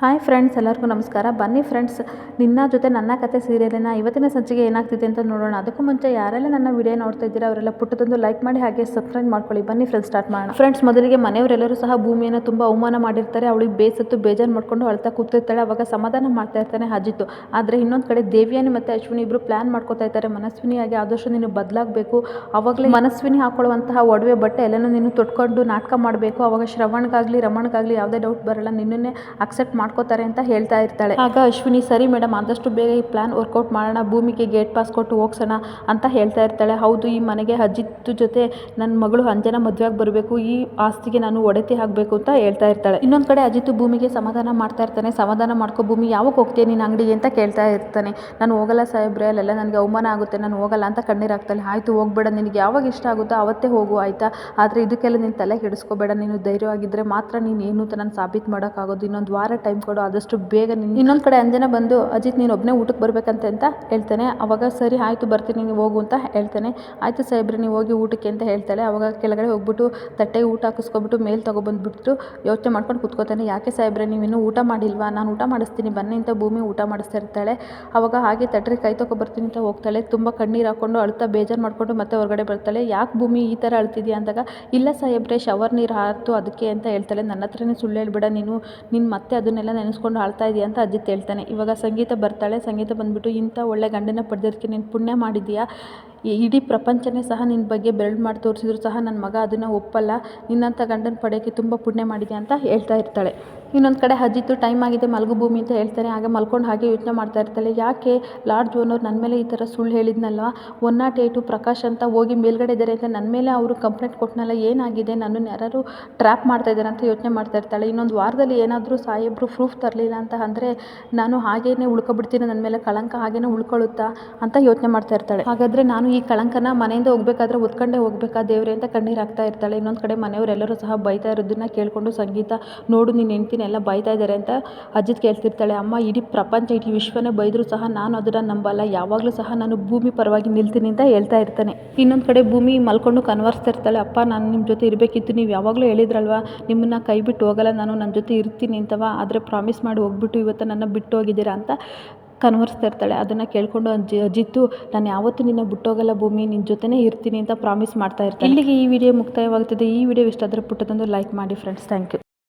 Hi friends ಎಲ್ಲರಿಗೂ ನಮಸ್ಕಾರ. ಬನ್ನಿ ಫ್ರೆಂಡ್ಸ್ ನಿನ್ನ ಜೊತೆ ನನ್ನ ಕತೆ ಸೀರಿಯಲಿನ ಇವತ್ತಿನ ಸಂಚಿಕೆ ಏನಾಗ್ತಿದೆ ಅಂತ ನೋಡೋಣ. ಅದಕ್ಕೂ ಮುಂಚೆ ಯಾರೆಲ್ಲ ನನ್ನ ವಿಡಿಯೋ ನೋಡ್ತಾ ಇದ್ದೀರಾ, ಅವರೆಲ್ಲ ಪುಟ್ಟದೊಂದು ಲೈಕ್ ಮಾಡಿ ಹಾಗೆ ಸಬ್ಸ್ಕ್ರೈಬ್ ಮಾಡ್ಕೊಳ್ಳಿ. ಬನ್ನಿ ಫ್ರೆಂಡ್ಸ್ ಸ್ಟಾರ್ಟ್ ಮಾಡೋಣ. ಫ್ರೆಂಡ್ಸ್ ಮೊದಲಿಗೆ ಮನೆಯವರೆಲ್ಲರೂ ಸಹ ಭೂಮಿಯನ್ನು ತುಂಬ ಅವಮಾನ ಮಾಡಿರ್ತಾರೆ. ಅವಳಿಗೆ ಬೇಸತ್ತು, ಬೇಜಾರು ಮಾಡ್ಕೊಂಡು ಅಳ್ತಾ ಕೂತಿರ್ತಾಳೆ. ಅವಾಗ ಸಮಾಧಾನ ಮಾಡ್ತಾ ಇರ್ತಾನೆ ಅಜಿತ್ತು ಆದರೆ ಇನ್ನೊಂದು ಕಡೆ ದೇವಿಯಾನಿ ಮತ್ತು ಅಶ್ವಿನಿ ಇಬ್ಬರು ಪ್ಲಾನ್ ಮಾಡ್ಕೋತಾ ಇರ್ತಾರೆ ಮನಸ್ವಿನಿಯಾಗಿ ಆದಷ್ಟು ನೀನು ಬದಲಾಗಬೇಕು. ಅವಾಗಲೇ ಮನಸ್ವಿನಿ ಹಾಕೊಳ್ಳುವಂತಹ ಒಡವೆ ಬಟ್ಟೆ ಎಲ್ಲನೂ ನೀನು ತೊಟ್ಕೊಂಡು ನಾಟಕ ಮಾಡಬೇಕು. ಅವಾಗ ಶ್ರವಣ್ಗಾಗಲಿ, ರಮಣ್ಗಾಗಲಿ ಯಾವುದೇ ಡೌಟ್ ಬರಲ್ಲ. ನಿನ್ನನ್ನೇ ಅಕ್ಸೆಪ್ಟ್ ಮಾಡ್ಕೋತಾರೆ ಅಂತ ಹೇಳ್ತಾ ಇರ್ತಾಳೆ. ಆಗ ಅಶ್ವಿನಿ, ಸರಿ ಮೇಡಮ್ ಆದಷ್ಟು ಬೇಗ ಈ ಪ್ಲಾನ್ ವರ್ಕೌಟ್ ಮಾಡೋಣ, ಭೂಮಿಗೆ ಗೇಟ್ ಪಾಸ್ ಕೊಟ್ಟು ಹೋಗ್ಸೋಣ ಅಂತ ಹೇಳ್ತಾ ಇರ್ತಾಳೆ. ಹೌದು, ಈ ಮನೆಗೆ ಅಜಿತ್ ಜೊತೆ ನನ್ನ ಮಗಳು ಅಂಜನ ಮದುವೆಯಾಗಿ ಬರಬೇಕು, ಈ ಆಸ್ತಿಗೆ ನಾನು ಒಡತಿ ಆಗಬೇಕು ಅಂತ ಹೇಳ್ತಾ ಇರ್ತಾಳೆ. ಇನ್ನೊಂದು ಕಡೆ ಅಜಿತ್ ಭೂಮಿಗೆ ಸಮಾಧಾನ ಮಾಡ್ತಾ ಇರ್ತಾನೆ. ಸಮಾಧಾನ ಮಾಡ್ಕೊ, ಭೂಮಿ, ಯಾವಾಗ ಹೋಗ್ತೀಯ ನೀನು ಅಂಗಡಿಗೆ ಅಂತ ಕೇಳ್ತಾ ಇರ್ತಾನೆ. ನಾನು ಹೋಗಲ್ಲ ಸಾಹೇಬ್ರೆ, ಅಲ್ಲೆಲ್ಲ ನನಗೆ ಅವಮಾನ ಆಗುತ್ತೆ, ನಾನು ಹೋಗಲ್ಲ ಅಂತ ಕಣ್ಣೀರು ಹಾಕ್ತಾಳೆ. ಆಯಿತು, ಹೋಗ್ಬೇಡ, ನಿನಗೆ ಯಾವಾಗ ಇಷ್ಟ ಆಗುತ್ತೋ ಅವತ್ತೇ ಹೋಗು, ಆಯಿತಾ? ಆದರೆ ಇದಕ್ಕೆಲ್ಲ ನೀನು ತಲೆ ಕೆಡಿಸ್ಕೋಬೇಡ. ನೀನು ಧೈರ್ಯವಾಗಿದ್ದರೆ ಮಾತ್ರ ನೀನು ಏನು ಅಂತ ನಾನು ಸಾಬೀತು ಮಾಡೋಕ್ಕಾಗೋದು. ಇನ್ನೊಂದು ವಾರ ಟೈಮ್ ಕೊಡು, ಆದಷ್ಟು ಬೇಗ ನೀನು. ಇನ್ನೊಂದು ಕಡೆ ಅಂಜನ ಬಂದು, ಅಜಿತ್, ನೀನು ಒಬ್ಬನೇ ಊಟಕ್ಕೆ ಬರಬೇಕಂತ ಅಂತ ಹೇಳ್ತಾನೆ. ಅವಾಗ ಸರಿ, ಆಯಿತು, ಬರ್ತೀನಿ ನೀವು ಹೋಗು ಅಂತ ಹೇಳ್ತಾನೆ. ಆಯಿತು ಸಾಹೇಬ್ರೆ, ನೀವು ಹೋಗಿ ಊಟಕ್ಕೆ ಅಂತ ಹೇಳ್ತಾಳೆ. ಅವಾಗ ಕೆಳಗಡೆ ಹೋಗ್ಬಿಟ್ಟು ತಟ್ಟೆಗೆ ಊಟ ಹಾಕಿಸ್ಕೊಬಿಟ್ಟು ಮೇಲೆ ತೊಗೊಬಂದ್ಬಿಟ್ಟು ಯೋಚನೆ ಮಾಡ್ಕೊಂಡು ಕುತ್ಕೋತಾನೆ. ಯಾಕೆ ಸಾಹೇಬ್ರೆ ಇನ್ನೂ ಊಟ ಮಾಡಿಲ್ವಾ? ನಾನು ಊಟ ಮಾಡಿಸ್ತೀನಿ. ಬನ್ನಿ ಅಂತ ಭೂಮಿ ಊಟ ಮಾಡಿಸ್ತಾ ಇರ್ತಾಳೆ. ಅವಾಗ ಹಾಗೆ ತಟ್ಟರೆ ಕೈ ಬರ್ತೀನಿ ಅಂತ ಹೋಗ್ತಾಳೆ. ತುಂಬ ಕಣ್ಣೀರು ಹಾಕೊಂಡು ಅಳ್ತಾ ಬೇಜಾರು ಮಾಡಿಕೊಂಡು ಮತ್ತೆ ಹೊರಗಡೆ ಬರ್ತಾಳೆ. ಯಾಕೆ ಭೂಮಿ ಈ ಥರ ಅಳ್ತಿದ್ಯಾ? ಅಂದಾಗ, ಇಲ್ಲ ಸಾಹೇಬ್ರೆ, ಶವರ್ ನೀರು ಹಾರ್ತು ಅದಕ್ಕೆ ಅಂತ ಹೇಳ್ತಾಳೆ. ನನ್ನ ಹತ್ರನೇ ಸುಳ್ಳು ಹೇಳ್ಬೇಡ. ನೀನು ನೀನು ಮತ್ತೆ ಅದನ್ನೆಲ್ಲ ನೆನೆಸ್ಕೊಂಡು ಅಳ್ತಾ ಇದೆಯಾ ಅಂತ ಅಜ್ಜಿ ಹೇಳ್ತಾನೆ. ಇವಾಗ ಸಂಗೀತ ಬರ್ತಾಳೆ, ಸಂಗೀತ ಬಂದ್ಬಿಟ್ಟು ಇಂಥ ಒಳ್ಳೆ ಗಂಡನ ಪಡೆದಿದ್ದಕ್ಕೆ ನೀನು ಪುಣ್ಯ ಇಡೀ ಪ್ರಪಂಚನೇ ಸಹ ನಿನ್ನ ಬಗ್ಗೆ ಬೆರಳು ಮಾಡಿ ತೋರಿಸಿದ್ರು ಸಹ ನನ್ನ ಮಗ ಅದನ್ನು ಒಪ್ಪಲ್ಲ. ನಿನ್ನಂಥ ಗಂಡನ ಪಡೆಯೋಕ್ಕೆ ತುಂಬ ಪುಣ್ಯ ಮಾಡಿದೆ ಅಂತ ಹೇಳ್ತಾ ಇರ್ತಾಳೆ. ಇನ್ನೊಂದು ಕಡೆ ಅಜಿತ್ತು ಟೈಮ್ ಆಗಿದೆ, ಮಲಗು ಭೂಮಿ ಅಂತ ಹೇಳ್ತಾನೆ ಹಾಗೆ ಮಲ್ಕೊಂಡು ಹಾಗೆ ಯೋಚನೆ ಮಾಡ್ತಾ ಇರ್ತಾಳೆ. ಯಾಕೆ ಲಾರ್ಡ್ ಓನರ್ ನನ್ನ ಮೇಲೆ ಈ ಥರ ಸುಳ್ಳು ಹೇಳಿದ್ನಲ್ವ? ಒನ್ ನಾಟ್ ಏಟು ಪ್ರಕಾಶ್ ಅಂತ ಹೋಗಿ ಮೇಲ್ಗಡೆ ಇದ್ದಾರೆ ಅಂತ ನನ್ನ ಮೇಲೆ ಅವರು ಕಂಪ್ಲೇಂಟ್ ಕೊಟ್ಟನಲ್ಲ ಏನಾಗಿದೆ? ನನ್ನನ್ನು ಯಾರು ಟ್ರ್ಯಾಪ್ ಮಾಡ್ತಾ ಇದ್ದಾರೆ ಅಂತ ಯೋಚನೆ ಮಾಡ್ತಾ ಇರ್ತಾಳೆ. ಇನ್ನೊಂದು ವಾರದಲ್ಲಿ ಏನಾದರೂ ಸಾಹೇಬರು ಪ್ರೂಫ್ ತರಲಿಲ್ಲ ಅಂತ ಅಂದರೆ ನಾನು ಹಾಗೇನೆ ಉಳ್ಕೊಬಿಡ್ತೀನಿ ನನ್ನ ಮೇಲೆ ಕಳಂಕ ಹಾಗೇನೆ ಉಳ್ಕೊಳ್ಳುತ್ತಾ ಅಂತ ಯೋಚನೆ ಮಾಡ್ತಾ ಇರ್ತಾಳೆ. ಹಾಗಾದರೆ ನಾನು ಈ ಕಳಂಕನ ಮನೆಯಿಂದ ಹೋಗ್ಬೇಕಾದ್ರೆ ಹೊತ್ಕೊಂಡೇ ಹೋಗ್ಬೇಕಾ? ದೇವ್ರೆ ಅಂತ ಕಣ್ಣೀರು ಹಾಕ್ತಾ ಇರ್ತಾಳೆ. ಇನ್ನೊಂದು ಕಡೆ ಮನೆಯವರೆಲ್ಲರೂ ಸಹ ಬೈತಾ ಇರೋದನ್ನ ಕೇಳಿಕೊಂಡು ಸಂಗೀತ, ನೋಡು ನೀನು ಹೆಂಡ್ತಿನ ಎಲ್ಲ ಬೈತಾ ಇದ್ದಾರೆ ಅಂತ ಅಜ್ಜಿದ್ ಕೇಳ್ತಿರ್ತಾಳೆ. ಅಮ್ಮ, ಇಡೀ ಪ್ರಪಂಚ, ಇಡೀ ವಿಶ್ವನೇ ಬೈದರೂ ಸಹ ನಾನು ಅದನ್ನು ನಂಬಲ್ಲ. ಯಾವಾಗಲೂ ಸಹ ನಾನು ಭೂಮಿ ಪರವಾಗಿ ನಿಲ್ತೀನಿ ಅಂತ ಹೇಳ್ತಾ ಇರ್ತಾನೆ. ಇನ್ನೊಂದು ಕಡೆ ಭೂಮಿ ಮಲ್ಕೊಂಡು ಕನ್ವರ್ಸ್ತಾ ಇರ್ತಾಳೆ. ಅಪ್ಪ, ನಾನು ನಿಮ್ಮ ಜೊತೆ ಇರಬೇಕಿತ್ತು. ನೀವು ಯಾವಾಗಲೂ ಹೇಳಿದ್ರಲ್ವ? ನಿಮ್ಮನ್ನ ಕೈ ಬಿಟ್ಟು ಹೋಗಲ್ಲ. ನಾನು ನನ್ನ ಜೊತೆ ಇರ್ತೀನಿ ಅಂತವ? ಆದರೆ ಪ್ರಾಮಿಸ್ ಮಾಡಿ ಹೋಗ್ಬಿಟ್ಟು ಇವತ್ತು ನನ್ನ ಬಿಟ್ಟು ಹೋಗಿದ್ದೀರಾ ಅಂತ ಕನ್ವರ್ಸ್ತಾ ಇರ್ತಾಳೆ ಅದನ್ನು ಕೇಳಿಕೊಂಡು ಅಜಿತ್ತು, ನಾನು ಯಾವತ್ತೂ ನಿನ್ನ ಬಿಟ್ಟೋಗಲ್ಲ ಭೂಮಿ ನಿನ್ನ ಜೊತೆನೇ ಇರ್ತೀನಿ ಅಂತ ಪ್ರಾಮಿಸ್ ಮಾಡ್ತಾ ಇರ್ತಾಳೆ. ಇಲ್ಲಿಗೆ ಈ ವಿಡಿಯೋ ಮುಕ್ತಾಯವಾಗ್ತದೆ. ಈ ವಿಡಿಯೋ ಇಷ್ಟ ಆದರೆ ಪುಟ್ಟದೊಂದು ಲೈಕ್ ಮಾಡಿ ಫ್ರೆಂಡ್ಸ್ ಥ್ಯಾಂಕ್ ಯು